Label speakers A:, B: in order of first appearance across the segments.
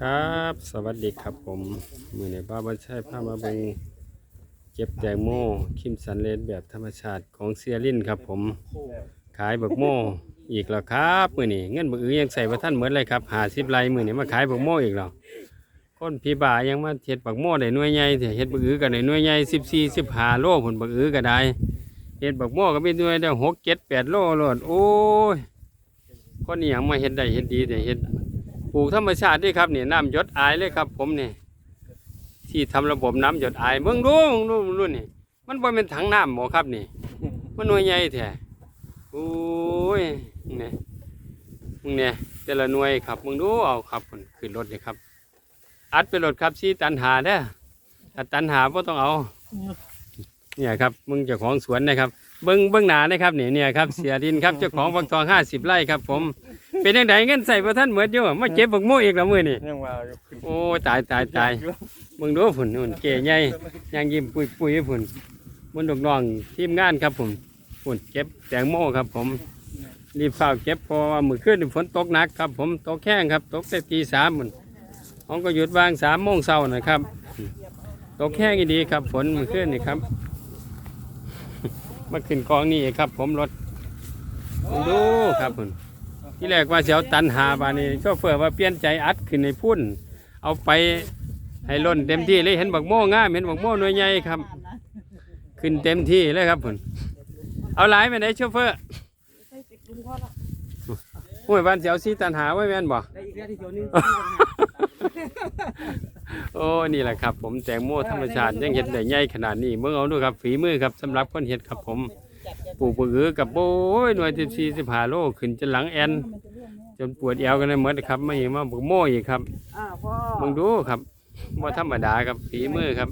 A: ครับสวัสดีครับผมมือในบ้าบ้าใช่พามาเบงเก็บแตงโมคิมสันเลนแบบธรรมชาติของเซียรินครับ ผมขายบักโมอีกแล้วครับมือนี้เงินบักอือยังใส่ประท่านเหมือนเลยครับหาสิบไรมือนี้มาขายบักโมอีกแล้วคนพี่บ่ายังมาเฮ็ดบักโมได้หน่วยใหญ่เฮ็ดบักอือกันได้หน่วยใหญ่สิบสี่สิบห้าโลผลบักอือก็ได้เฮ็ดบักโมก็มีหน่วยได้หกเจ็ดแปดโลโลดโอ้ย คนนี้ยังมาเฮ็ดได้เฮ็ดดีแต่เฮ็ดปลูกธรรมชาติด้วยครับนี่น้ำหยดอายเลยครับ ผมนี่ที่ทำระบบน้ำหยดอายเบิ่งดูเบิ่งดูเบิ่งดูนี่มันบ่เป็นถังน้ำหมอครับนี่มันหน่วยใหญ่แท้โอ้ยนี่มึงเนี่ยแต่ละหน่วยครับมึงดูเอาครับมันขึ้นรถนี่ครับ อัดไปรถครับซีตันหาเด้อถ้าตันหาบ่ต้องเอา เนี่ยครับ มึงเจ้าของสวนนะครับ เบิ้งเบิ้งหนานะครับนี่เนี่ยครับเสียดินครับเจ้าของบักทองห้าสิบไร่ครับ ผม เป็นยังไงเงินใส่ประท่านเหมือนอยู่มาเก็บบักโม่อีกแล้วมือนี่
B: ยังว่าอยู่ขึ้น
A: โอ้ยตายตายตายมึงดูผุนนู่นเก๋ใหญ่ยังยิ้มปุยปุยผุนมันดอกน้องทีมงานครับผมผุนเก็บแตงโมครับ ผมรีบเฝ้าวเก็บเพอมือขึ้นฝนตกหนักครับ ผมตกแข้งครับ ตกแต่ตีสามมันห้องก็หยุดวางสามโมงเช้านะครับตกแห้งดีครับ ฝนมือขึ้นนี่ครับ มาขึ้นกองนี่ครับ ผมรถดูครับผมที่แรกว่าเสียวตันหาบานี่โชเฟอร์ว่าเปลี่ยนใจอัดขึ้นในพุ่น เอาไปให้ล้นเต็มที่เลยเห็นบักโม่ง่ามเห็นบักโม่หน่วยใหญ่ครับ ขึ้นเต็มที่เลยครับผมเอาหลายไปไหนโชเฟอร์ห้วยบ้านเสียวซีตันหาไว้แม่นบ่
B: ได้อีกแล้วที่เดียวนึง
A: โอ้นี่แหละครับ ผมแตงโมธรรมชาติยังเห็ดได้ใหญ่ขนาดนี้เมื่อเอาดูครับฝีมือครับสำหรับคนเห็ดครับผมปลูกปือกับโอ้ยหน่วยสิบสี่สิบห้าโลขึ้นจนหลังแอน จนปวดเอวกันเลยเหมือนครับไม่เห็นมาบุกโม่อีกครับ
B: อ่าพ่อ
A: มึงดูครับว่าธรรมดาครับฝีมือครับ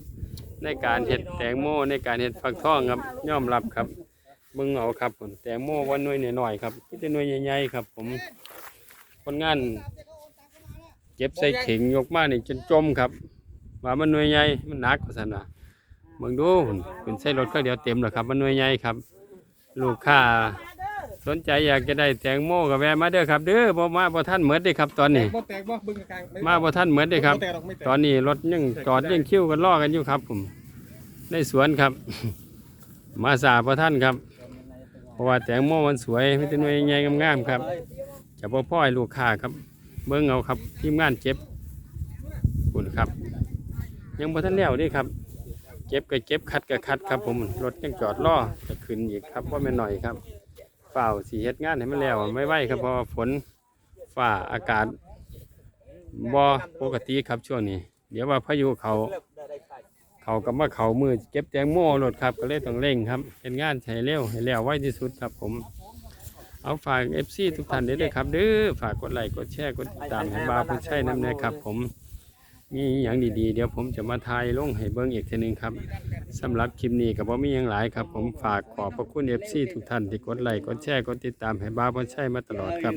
A: ในการเห็ดแตงโมในการเห็ดฟักทองครับยอมรับครับมึงเอาครับผมแตงโมวันหน่วยหน่อยๆครับที่จะหน่วยใหญ่ๆครับ ผมคนงาน เก็บใส่เข่งยกมานี่จนจมครับว่ามันหน่วยใหญ่มันหนักกว่าสันว่าเบิ่งดูเป็นใส่รถก็เดียวเต็มแล้วครับมันหน่วยใหญ่ครับ ลูกค้าสนใจอยากจะได้แตงโมกับแวะมาเด้อครับเด้อบ่มาบ่ท่านเหมือนเด้ครับ ตอนนี้
B: บ่แตกบ่บึงกลาง
A: มาบ่ท่านเหมือนเด้ครับ
B: ตอ
A: นนี้รถยังจอดยังคิ้วกันรอกันอยู่ครับ ผมในสวนครับ มาสาบ่ท่านครับเพราะว่าแตงโมมันสวยมีแต่หน่วยใหญ่งามๆครับจะบ่พ่อให้ลูกค้าครับ เบิ่งเอาครับทีมงานเจ็บคุณครับ ยังบ่ทันแล้วเด้ครับเก็บก็เก็บคัดก็คัดครับ ผมรถยังจอดรอจะขึ้นอีกครับว่าแม่หน่อยครับเปล่าสีเฮ็ดงานให้มันแล้วไม่ไหวครับเพราะฝนฟ้าอากาศบ่ปกติครับช่วงนี้ เดี๋ยวว่าพายุเขาเขากับมาเขามือเก็บแตงโมรถครับก็เลยต้องเร่งครับเฮ็ดงานให้เร็วให้แล้วไวที่สุดครับผม เอาฝาก FC ทุกท่านเด้อเด้อครับเด้อฝากกดไลค์กดแชร์กดติดตามให้บาผู้ใช้น้ำนะครับ ผมมีอย่างดีๆ เดี๋ยวผมจะมาทายลงให้เบิ่งอีกทีหนึงครับสำหรับคลิปนี้ก็บ่มีอย่างหลายครับ ผมฝากขอบพระคุณ FC ทุกท่านที่กดไลค์กดแชร์กดติดตามให้บาวผู้ใช้มาตลอดครับ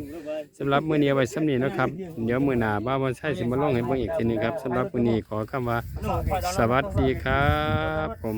A: สำหรับมื้อนี้ไว้สำนี้นะครับเดี๋ยวมื้อหน้าบาวผู้ใช้สิมาลงให้เบิ่งอีกทีหนึงครับสำหรับมื้อนี้ขอคำว่า สวัสดีครับ ผม